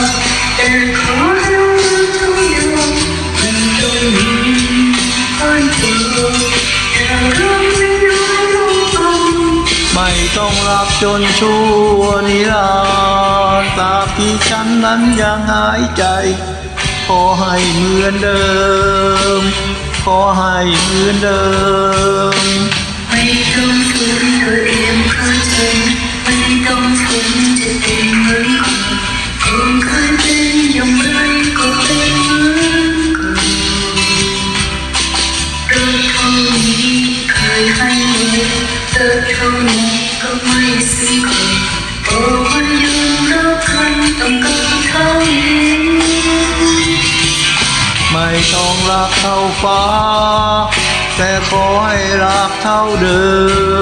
น งรักจนชั่วนิรันดร์ตราบที่ฉันนั้นยังหายใจ ขอให้เหมือนเดิม ขอให้เหมือนเดิม ไม่ต้องฝืนตัวเองเพราใจไม่ต้องฝืนจะเป็นเหมือนก่อนคงเคยเป็นอย่างไรก็เป็นเหมือนก่อนรักเท่านี้เคยให้ไว้เติบเท่านี้ ก็ไม่สิกโอ้วันยืนรักกันต้องการเท่านี้ไม่ต้องรักเท่าฟ้า แต่ขอให้รักเท่าเดิ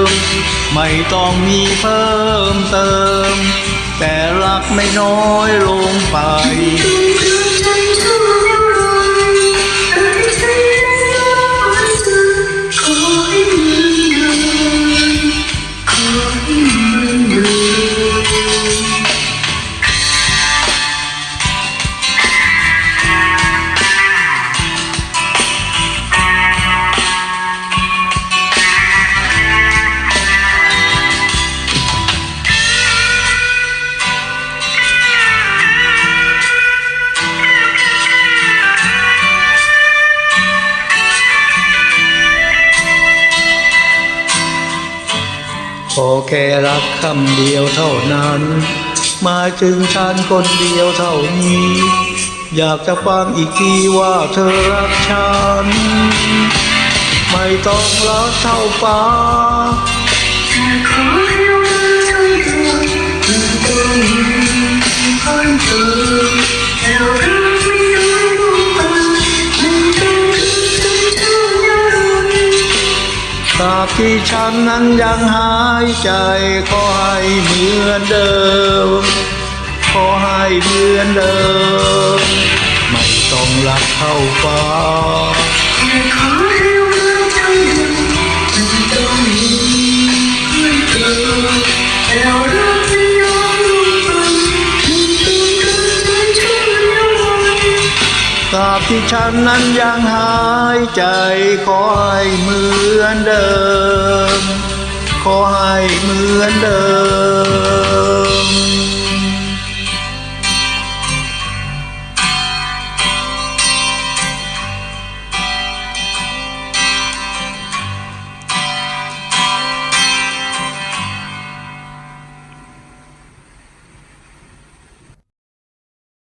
ม ไม่ต้องมีเพิ่มเติม แต่รักไม่น้อยลงไป แค่รักคำเดียวเท่านั้น มาถึงฉันคนเดียวเท่านี้ อยากจะฟังอีกทีว่าเธอรักฉัน ไม่ต้องรักเท่าฟ้า ตราบที่ฉันนั้นยังหายใจขอให้เหมือนเดิม ขอให้เหมือนเดิม ไม่ต้องรักเท่าฟ้าเราากที่ฉันนั้นยังหายใจขอให้เหมือนเดิม ขอให้เหมือนเดิม